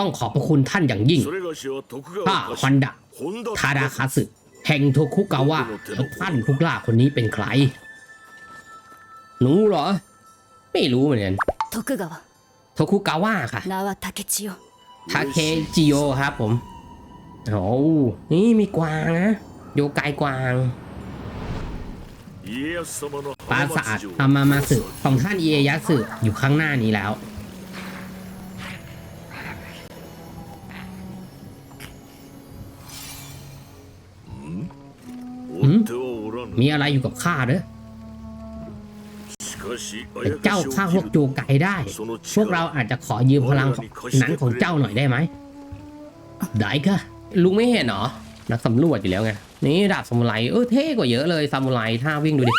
ต้องขอบพระคุณท่านอย่างยิ่งป้าฮอนดะทาดาคาสึแห่งโทคุกาวะท่านผู้กล้าคนนี้เป็นใคร หนูเหรอ ไม่รู้เหมือนกันโทคุกาวะค่ะทาเคจิโอครับผมโอ้นี่มีกวางนะโยกายกวางปราสาทอามามาสึของท่านเอียยสึอยู่ข้างหน้านี้แล้ว มีอะไรอยู่กับข้าเด้อแเจ้าฆ่าพวกจูไก่ได้ พวกเราอาจจะขอยืมพลังนั้นของเจ้าหน่อยได้ไหม ได้ค่ะ ลุงไม่เห็นหรอ นักสำรวจอยู่แล้วไง นี่ดาบซามูไร เออเท่กว่าเยอะเลยซามูไรท่าวิ่งดูดิ